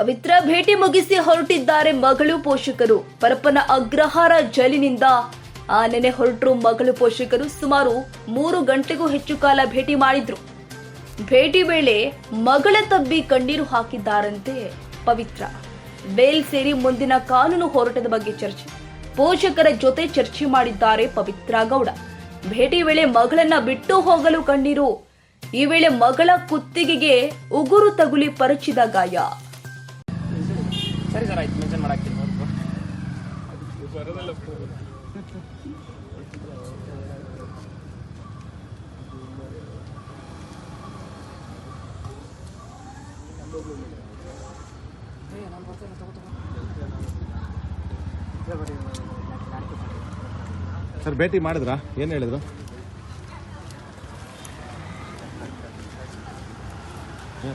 ಪವಿತ್ರ ಭೇಟಿ ಮುಗಿಸಿ ಹೊರಟಿದ್ದಾರೆ ಮಗಳು ಪೋಷಕರು. ಪರಪ್ಪನ ಅಗ್ರಹಾರ ಜೈಲಿನಿಂದ ಆ ನೆನೆ ಹೊರಟರು ಮಗಳು ಪೋಷಕರು. ಸುಮಾರು ಮೂರು ಗಂಟೆಗೂ ಹೆಚ್ಚು ಕಾಲ ಭೇಟಿ ಮಾಡಿದ್ರು. ಭೇಟಿ ವೇಳೆ ಮಗಳ ತಬ್ಬಿ ಕಣ್ಣೀರು ಹಾಕಿದ್ದಾರಂತೆ ಪವಿತ್ರ. ಬೇಲ್ ಸೇರಿ ಮುಂದಿನ ಕಾನೂನು ಹೋರಾಟದ ಬಗ್ಗೆ ಚರ್ಚೆ. ಪೋಷಕರ ಜೊತೆ ಚರ್ಚೆ ಮಾಡಿದ್ದಾರೆ ಪವಿತ್ರ ಗೌಡ. ಭೇಟಿ ವೇಳೆ ಮಗಳನ್ನ ಬಿಟ್ಟು ಹೋಗಲು ಕಣ್ಣೀರು. ಈ ವೇಳೆ ಮಗಳ ಕುತ್ತಿಗೆಗೆ ಉಗುರು ತಗುಲಿ ಪರಚಿದ ಗಾಯ. ಸರಿ ಸರ್ ಆಯ್ತು ಮೆನ್ಷನ್ ಮಾಡಾಕ್ತೀನಿ. ಸರ್ ಭೇಟಿ ಮಾಡಿದ್ರಾ? ಏನು ಹೇಳಿದ್ರು? ಏ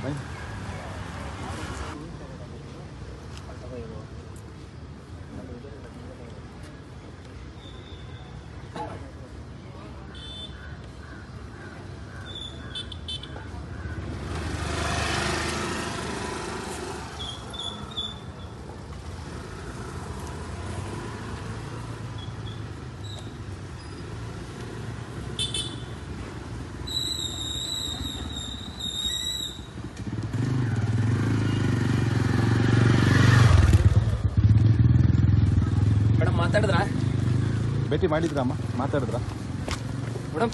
ಮಾತಾಡಿದ್ರಾ? ಭೇಟಿ ಮಾಡಿದ್ರಾ ಅಮ್ಮ? ಮಾತಾಡಿದ್ರಾ? ಮೇಡಮ್.